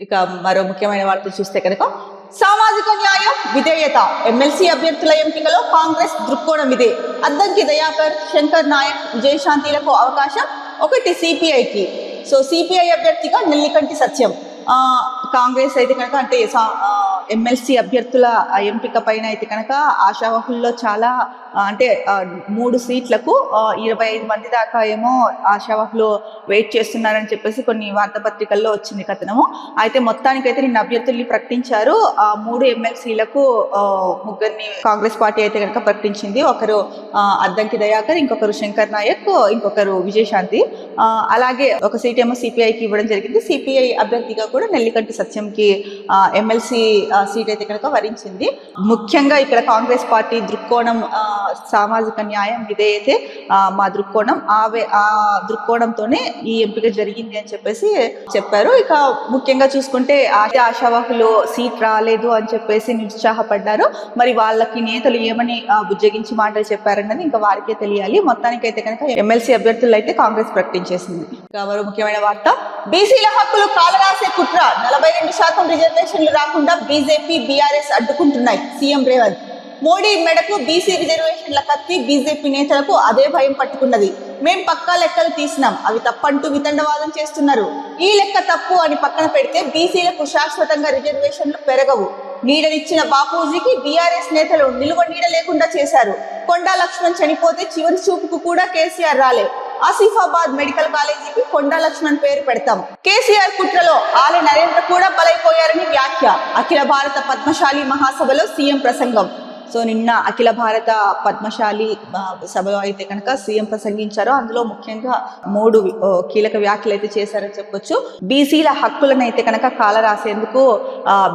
ఇక మరో ముఖ్యమైన వార్త చూస్తే కనుక సామాజిక న్యాయం విధేయత. ఎమ్మెల్సీ అభ్యర్థుల ఎంపికలో కాంగ్రెస్ దృక్కోణం ఇదే. అద్దంకి దయాకర్ శంకర్ నాయక్ విజయశాంతిలకు అవకాశం ఒకటి సిపిఐకి. సో సిపిఐ అభ్యర్థిగా నెల్లికంటి సత్యం. ఆ, కాంగ్రెస్ అయితే కనుక అంటే ఎమ్మెల్సీ అభ్యర్థుల ఎంపిక పైన అయితే కనుక ఆశావహుల్లో చాలా అంటే మూడు సీట్లకు ఇరవై ఐదు మంది దాకా ఏమో ఆశావహులు వెయిట్ చేస్తున్నారని చెప్పేసి కొన్ని వార్తాపత్రికల్లో వచ్చింది కథనము. అయితే మొత్తానికైతే నిన్న అభ్యర్థుల్ని ప్రకటించారు. ఆ మూడు ఎమ్మెల్సీలకు ముగ్గురిని కాంగ్రెస్ పార్టీ అయితే కనుక ప్రకటించింది. ఒకరు అద్దంకి దయాకర్ ఇంకొకరు శంకర్ నాయక్ ఇంకొకరు విజయశాంతి. అలాగే ఒక సీట్ ఏమో సిపిఐకి ఇవ్వడం జరిగింది. సిపిఐ అభ్యర్థిగా కూడా నెల్లికంటి సత్యంకి ఎమ్మెల్సీ సీట్ అయితే కనుక వరించింది. ముఖ్యంగా ఇక్కడ కాంగ్రెస్ పార్టీ దృక్కోణం సామాజిక న్యాయం ఇదే అయితే మా దృక్కోణం. ఆ ఆ దృక్కోణంతోనే ఈ ఎంపిక జరిగింది అని చెప్పేసి చెప్పారు. ఇక ముఖ్యంగా చూసుకుంటే ఆశావాహులు సీట్ రాలేదు అని చెప్పేసి నిరుత్సాహపడ్డారు. మరి వాళ్ళకి నేతలు ఏమని బుజ్జగించి మాటలు చెప్పారన్నది ఇంకా వారికే తెలియాలి. మొత్తానికైతే కనుక ఎమ్మెల్సీ అభ్యర్థులు అయితే కాంగ్రెస్ ప్రకటించారు. ఇక మరో ముఖ్యమైన వార్త. బీసీల హక్కులు కాలరాసే కుట్ర. నలభై రెండు శాతం రిజర్వేషన్లు రాకుండా బీజేపీ బీఆర్ఎస్ అడ్డుకుంటున్నాయి. సీఎం రేవంత్. మోడీ మెడకు బీసీ రిజర్వేషన్ల కత్తి బీజేపీ నేతలకు అదే భయం పట్టుకున్నది. మేం పక్కా లెక్కలు తీసినాం. అవి తప్పంటూ వితండవాదం చేస్తున్నారు. ఈ లెక్క తప్పు అని పక్కన పెడితే బీసీలకు శాశ్వతంగా రిజర్వేషన్లు పెరగవు. నీడనిచ్చిన బాపూజీకి బీఆర్ఎస్ నేతలు నిలువ నీడ లేకుండా చేశారు. కొండా లక్ష్మణ్ చనిపోతే చివరి చూపుకు కూడా కేసీఆర్ రాలే. ఆసిఫాబాద్ మెడికల్ కాలేజీకి కొండా లక్ష్మణ్ పేరు పెడతాం. కేసీఆర్ కుట్రలో ఆలయ నరేంద్ర కూడా బలైపోయారని వ్యాఖ్య. అఖిల భారత పద్మశాలి మహాసభలో సీఎం ప్రసంగం. సో నిన్న అఖిల భారత పద్మశాలి సభలో అయితే కనుక సీఎం ప్రసంగించారో అందులో ముఖ్యంగా మూడు కీలక వ్యాఖ్యలు అయితే చేశారని చెప్పొచ్చు. బీసీల హక్కులను అయితే కనుక కాల రాసేందుకు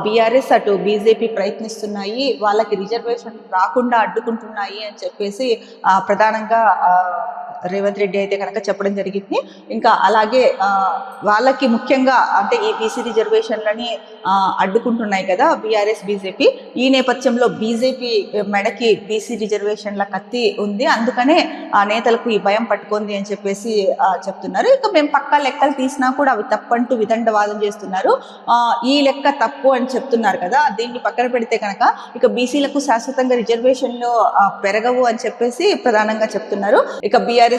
బీఆర్ఎస్ అటు బీజేపీ ప్రయత్నిస్తున్నాయి వాళ్ళకి రిజర్వేషన్ రాకుండా అడ్డుకుంటున్నాయి అని చెప్పేసి ప్రధానంగా రేవంత్ రెడ్డి అయితే కనుక చెప్పడం జరిగింది. ఇంకా అలాగే వాళ్ళకి ముఖ్యంగా అంటే ఈ బీసీ రిజర్వేషన్లని అడ్డుకుంటున్నాయి కదా బీఆర్ఎస్ బీజేపీ. ఈ నేపథ్యంలో బీజేపీ మెడకి బీసీ రిజర్వేషన్ల కత్తి ఉంది. అందుకనే ఆ నేతలకు ఈ భయం పట్టుకుంది అని చెప్పేసి చెప్తున్నారు. ఇక మేము పక్కా లెక్కలు తీసినా కూడా అవి తప్పంటూ విదండవాదం చేస్తున్నారు. ఈ లెక్క తప్పు అని చెప్తున్నారు కదా దీన్ని పక్కన పెడితే కనుక ఇక బీసీలకు శాశ్వతంగా రిజర్వేషన్లు పెరగవు అని చెప్పేసి ప్రధానంగా చెప్తున్నారు. ఇక బీఆర్ఎస్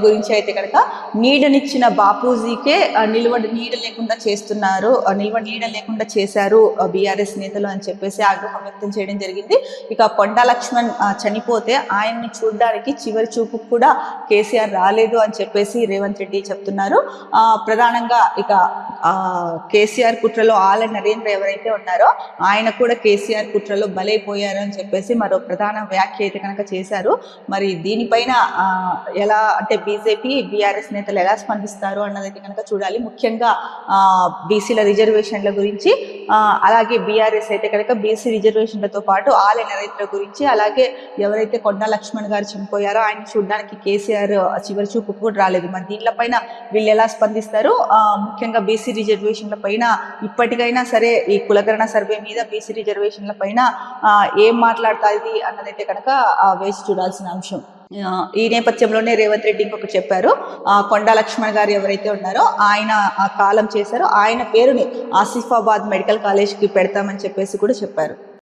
గురించి అయితే కనుక నీడనిచ్చిన బాపూజీకే నిల్వ నీడ లేకుండా చేస్తున్నారు నిల్వ నీడ లేకుండా చేశారు బీఆర్ఎస్ నేతలు అని చెప్పేసి ఆగ్రహం వ్యక్తం చేయడం జరిగింది. ఇక కొండా లక్ష్మణ్ చనిపోతే ఆయన్ని చూడడానికి చివరి చూపు కూడా కేసీఆర్ రాలేదు అని చెప్పేసి రేవంత్ రెడ్డి చెప్తున్నారు. ఆ, ప్రధానంగా ఇక కేసీఆర్ కుట్రలో ఆల నరేంద్ర ఎవరైతే ఉన్నారో ఆయన కూడా కేసీఆర్ కుట్రలో బలైపోయారు అని చెప్పేసి మరో ప్రధాన వ్యాఖ్య అయితే కనుక చేశారు. మరి దీనిపైన ఆ, ఎలా అంటే బీజేపీ బీఆర్ఎస్ నేతలు ఎలా స్పందిస్తారు అన్నదైతే కనుక చూడాలి. ముఖ్యంగా బీసీల రిజర్వేషన్ల గురించి అలాగే బీఆర్ఎస్ అయితే కనుక బీసీ రిజర్వేషన్లతో పాటు ఆలయ నరేంద్ర గురించి అలాగే ఎవరైతే కొండా లక్ష్మణ్ గారు చనిపోయారో ఆయన చూడడానికి కేసీఆర్ చివరి చూపు కూడా రాలేదు. మరి దీనిపైన వీళ్ళు ఎలా స్పందిస్తారు? ముఖ్యంగా బీసీ రిజర్వేషన్ల పైన ఇప్పటికైనా సరే ఈ కులకరణ సర్వే మీద బీసీ రిజర్వేషన్ల పైన ఏం మాట్లాడుతుంది అన్నదైతే కనుక వేసి చూడాల్సిన అంశం. ఈ నేపథ్యంలోనే రేవంత్ రెడ్డి ఇంకొకటి చెప్పారు. ఆ, కొండా లక్ష్మణ్ గారు ఎవరైతే ఉన్నారో ఆయన ఆ కాలం చేశారో ఆయన పేరుని ఆసిఫాబాద్ మెడికల్ కాలేజ్కి పెడతామని చెప్పేసి కూడా చెప్పారు.